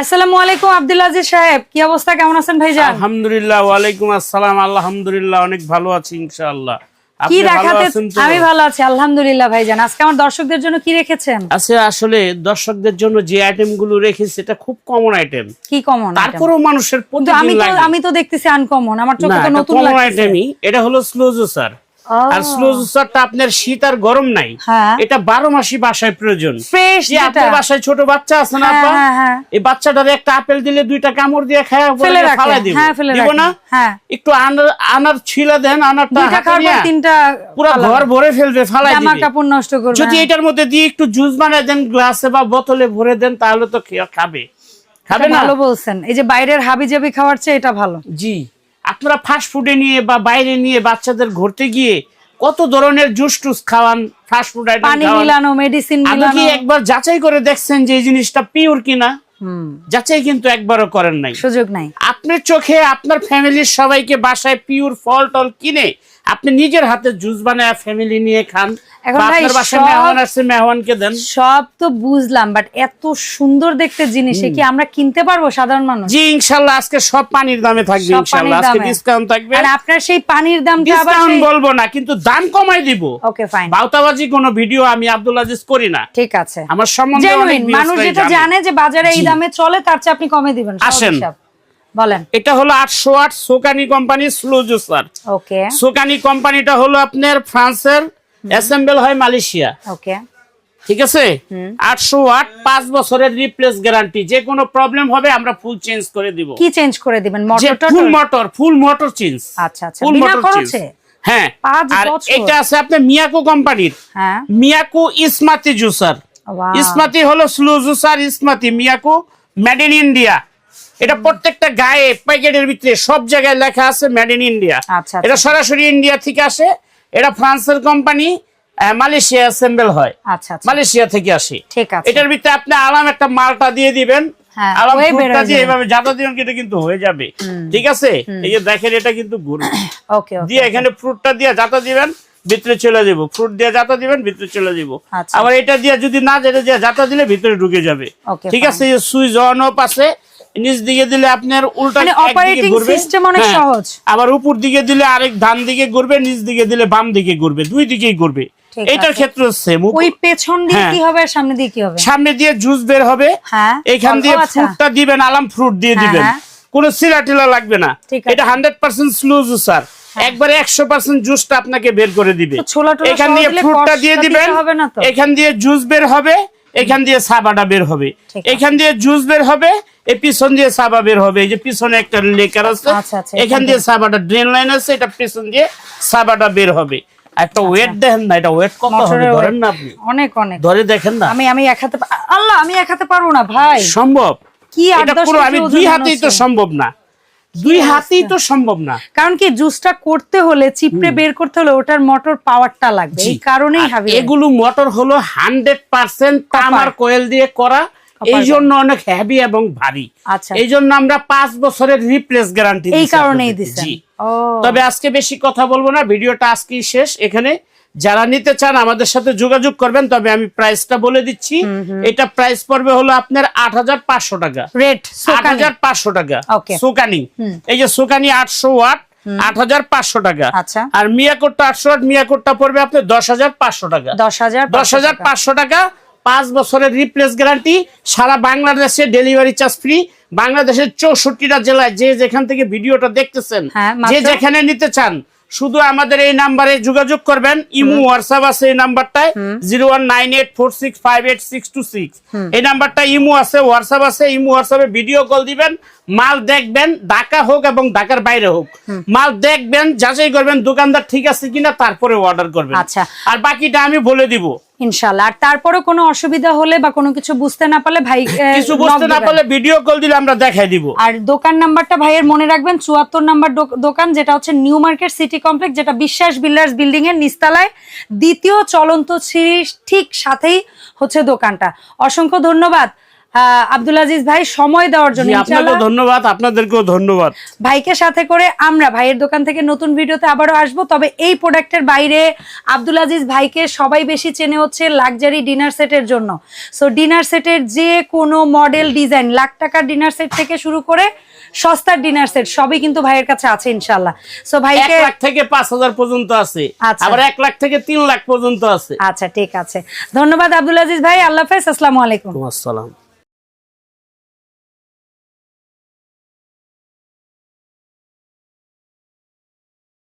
আসসালামু আলাইকুম আব্দুল আজিজ সাহেব কি অবস্থা? কেমন আছেন ভাইজান? আলহামদুলিল্লাহ ওয়ালাইকুম আসসালাম। আলহামদুলিল্লাহ অনেক ভালো আছি ইনশাআল্লাহ। কি দেখাতে আমি ভালো আছি আলহামদুলিল্লাহ ভাইজান। আজকে আমার দর্শকদের জন্য কি রেখেছেন? আছে আসলে দর্শকদের জন্য যে আইটেমগুলো রেখেছি এটা খুব কমন আইটেম কি কমন তারপরেও মানুষের আমি তো আমি তো দেখতেছি আনকমন আমার চোখে তো নতুন লাগছে আইটেমই এটা হলো স্লো জুসার আর স্লো জুসারটা আপনার শীত আর গরম নাই। হ্যাঁ। এটা বারো মাসি বাসায় প্রয়োজন। ফ্রেশ যে যেটা। আপনার বাসায় ছোট বাচ্চা আছে না হ্যাঁ? হ্যাঁ। এই বাচ্চাটার একটা আপেল দিলে দুইটা কামড় দিয়ে খায় ফেলে দিব। ফেলে দিব রাখে, না। একটু আনার আনার ছিলা দেন আনারটা দুইটা হাতে খাওয়ার পর নিয়ে তিনটা পুরো ঘর ভরে ফেলবে ফালাই দিবে। কাপড় নষ্ট করবে যদি। এটার মধ্যে দিয়ে একটু জুস বানিয়ে দেন গ্লাসে বা বোতলে ভরে দেন তাহলে তো খাবে। খাবে না? ভালো বলছেন। এই যে বাইরের হাবি জাবি খাওয়ার চেয়ে এটা ভালো। জি। আপনারা ফাস্ট ফুডে নিয়ে বা বাইরে নিয়ে বাচ্চাদের ঘুরতে গিয়ে কত ধরনের জুস টুস খাওয়ান ফাস্ট ফুড আইটেম পানি মিলানো মেডিসিন মিলানো। আপনি একবার যাচাই করে দেখছেন যে এই জিনিসটা পিওর কিনা? যাচাই কিন্তু একবারও করেন নাই। সুযোগ নাই। আপনার চোখে আপনার ফ্যামিলির সবাইকে বাসায় পিওর ফল টল কিনে আপনি নিজের হাতে জুস বানায় ফ্যামিলি নিয়ে খান এখন আপনার বাসায় মেহমান আসছে মেহমানকে দেন। সব তো বুঝলাম বাট এত সুন্দর দেখতে জিনিস কি আমরা কিনতে পারব সাধারণ মানুষ? জি ইনশাল্লাহ আজকে সব পানির দামে থাকবে সব আজকে ডিসকাউন্ট থাকবে। আর আপনার সেই পানির দামটা আবার ডিসকাউন্ট বলব না কিন্তু দাম কমাই দিব। ওকে ফাইন বাউতাবাজি কোনো ভিডিও আমি আব্দুল আজিজ করি না। ঠিক আছে। আমার সম্বন্ধে অনেক মানুষ যেটা জানে। জানে যে বাজারে এই দামে চলে তার চেয়ে আপনি কমে দিবেন আসেন। বলেন। এটা হলো আটশো আট Sokany company slow juicer. Okay. Sokany কোম্পানিটা হলো আপনার ফ্রান্সের অ্যাসেম্বল হয় মালয়েশিয়া। ওকে। ঠিক আছে? বছরের রিপ্লেস গ্যারান্টি। যে কোনো প্রবলেম হবে আমরা ফুল চেঞ্জ করে দিব। কি চেঞ্জ করে দিবেন? মোটরটা full motor full motor change. আচ্ছা আচ্ছা। Full motor change. হ্যাঁ। আর এটা আছে আপনার মিয়াকো কোম্পানির। হ্যাঁ। মিয়াকো ইসমাতি জুসার. ইসমাতি হলো স্লো জুসার ইসমাতি মিয়াকো মেড ইন ইন্ডিয়া। এটা প্রত্যেকটা গায়ে প্যাকেটের ভিতরে সব জায়গায় লেখা আছে মেড ইন ইন্ডিয়া এটা। সরাসরি ইন্ডিয়া থেকে আসে। এটা ফ্রান্সের কোম্পানি মালয়েশিয়া অ্যাসেম্বল হয়। আচ্ছা আচ্ছা। মালয়েশিয়া থেকে আসে। ঠিক আছে। এটার ভিতরে আপনি আলাম একটা মালটা দিয়ে দিবেন। হ্যাঁ, আলাম দিয়ে এভাবে যাতা দিবেন এটা কিন্তু হয়ে যাবে। ঠিক আছে? এই যে দেখেন এটা কিন্তু ঘুরবে দিয়ে এখানে ফ্রুটটা দিয়ে যাতা দিবেন ভিতরে চলে যাব। ফ্রুট দিয়ে যাতা দিবেন ভিতরে চলে যাব। আচ্ছা। আবার এটা দিয়ে যদি না যেটা দিয়ে যাতা দিলে ভিতরে ঢুকে যাবে। ঠিক আছে? সুইচ অন অফ আছে নিচ দিকে দিলে আপনার উল্টা মানে অনেক হ্যাঁ। সহজ। আবার উপর দিকে দিলে আরেক ডান দিকে ঘুরবে নিচ দিকে দিলে বাম দিকে ঘুরবে দুই দিকেই ঘুরবে এটার আছে। ক্ষেত্রে সেম ওই পেছন দিয়ে হ্যাঁ। কি হবে সামনে দিয়ে কি হবে সামনে দিয়ে জুস বের হবে হ্যাঁ। এখান দিয়ে। ফ্রুটটা দিবেন আলাম ফ্রুট দিয়ে দিবেন। কোনো সিলা টিলা লাগবে না। এটা হান্ড্রেড পার্সেন্ট স্লো জুসার একবারে একশো পার্সেন্ট জুসটা আপনাকে বের করে দিবে এখান দিয়ে ফ্রুটটা দিয়ে দিবেন এখান দিয়ে জুস বের হবে এখান দিয়ে সাবাটা বের হবে। এখান দিয়ে জুস বের হবে এই পিছন দিয়ে সাবা বের হবে। এই যে পিছনে একটা লেকার আছে আচ্ছা, আচ্ছা, এখান দিয়ে সাবাটা ড্রেন লাইন আছে এটা পিছন দিয়ে সাবাটা বের হবে। একটা ওয়েট দেখেন না এটা ওয়েট কত হবে? আচ্ছা। ধরেন না আপনি। অনেক অনেক। ধরে দেখেন না। আমি আমি এক হাতে আল্লাহ আমি এক হাতে পারব না ভাই। সম্ভব। কি আট পুরো আমি দুই হাতেই তো সম্ভব না। দুই হাতেই তো সম্ভব না। কারণ কি জুসটা করতে হলে চিপড়ে বের করতে হলে ওটার মোটর পাওয়ারটা লাগবে। এই। কারণেই হাবি এগুলো মোটর হলো হান্ড্রেড পার্সেন্ট তামার কোয়েল দিয়ে করা। এই জন্য অনেক হেভি এবং ভারী। আচ্ছা। এই জন্য আমরা পাঁচ বছরের রিপ্লেস গ্যারান্টি এই কারণেই ও। তবে আজকে বেশি কথা বলব না ভিডিওটা আজকেই শেষ। এখানে যারা নিতে চান আমাদের সাথে যোগাযোগ করবেন তবে আমি প্রাইসটা বলে দিচ্ছি। এটা প্রাইস পড়বে হলো আপনার আট হাজার পাঁচশো টাকা। রেট আট হাজার পাঁচশো টাকা. সুকানি এই যে সুকানি আটশো ওয়াট আট হাজার পাঁচশো টাকা। আচ্ছা। আর মিয়াকোটটা আটশো ওয়াট মিয়াকোটটা পড়বে আপনার দশ হাজার পাঁচশো টাকা। দশ হাজার দশ হাজার পাঁচশো টাকা পাঁচ বছরের রিপ্লেস গ্যারান্টি সারা বাংলাদেশে ডেলিভারি চার্জ ফ্রি বাংলাদেশের চৌষট্টিটা জেলায় যে যেখান থেকে ভিডিওটা দেখতেছেন হ্যাঁ, যে যেখানে নিতে চান শুধু আমাদের এই নাম্বারে যোগাযোগ করবেন। ইমু হোয়াটসঅ্যাপ আছে এই নাম্বারটায়। Zero one nine eight four six five eight six two six. এই নাম্বারটা ইমু আছে হোয়াটসঅ্যাপ আছে। ইমু হোয়াটসঅ্যাপে ভিডিও কল দিবেন। মাল দেখবেন ঢাকা হোক এবং ঢাকার বাইরে হোক। মাল দেখবেন যাচাই করবেন দোকানদার ঠিক আছে কিনা তারপরে অর্ডার করবেন। আচ্ছা। আর বাকিটা আমি বলে দিব। ইনশাল্লাহ আর তারপরে কোনো অসুবিধা হলে বা কোনো কিছু বুঝতে না পারলে ভাই কিছু বুঝতে না পারলে ভিডিও কল দিলে আমরা দেখাই দিব। আর দোকান নাম্বারটা ভাইয়ের মনে রাখবেন চুয়াত্তর নাম্বার দোকান যেটা হচ্ছে নিউ মার্কেট সিটি কমপ্লেক্স যেটা বিশ্বাস বিল্ডার্স বিল্ডিং এর নিস্তালায় দ্বিতীয় চলন্ত সিঁড়ির ঠিক সাথেই হচ্ছে দোকানটা। অসংখ্য ধন্যবাদ। আব্দুল আজিজ ভাই সময় দেওয়ার জন্য জি, আপনাকেও ধন্যবাদ আপনাদেরকেও ধন্যবাদ। ভাইকে সাথে করে আমরা ভাইয়ের দোকান থেকে নতুন ভিডিওতে আবারও আসব। তবে এই প্রোডাক্টের বাইরে আব্দুল আজিজ ভাইকে সবাই বেশি চেনে হচ্ছে লাক্সারি ডিনার সেটের জন্য। সো ডিনার সেটের যে কোনো মডেল ডিজাইন লাখ টাকার ডিনার সেট থেকে শুরু করে সস্তার ডিনার সেট সবই কিন্তু ভাইয়ের কাছে আছে ইনশাল্লাহ সো এক ভাইকে লাখ থেকে পাঁচ হাজার পর্যন্ত আছে। আচ্ছা। আবার এক লাখ থেকে তিন লাখ পর্যন্ত আছে। আচ্ছা ঠিক আছে। ধন্যবাদ আব্দুল আজিজ ভাই আল্লাহ হাফেজ আসসালামু আলাইকুম। আসসালাম।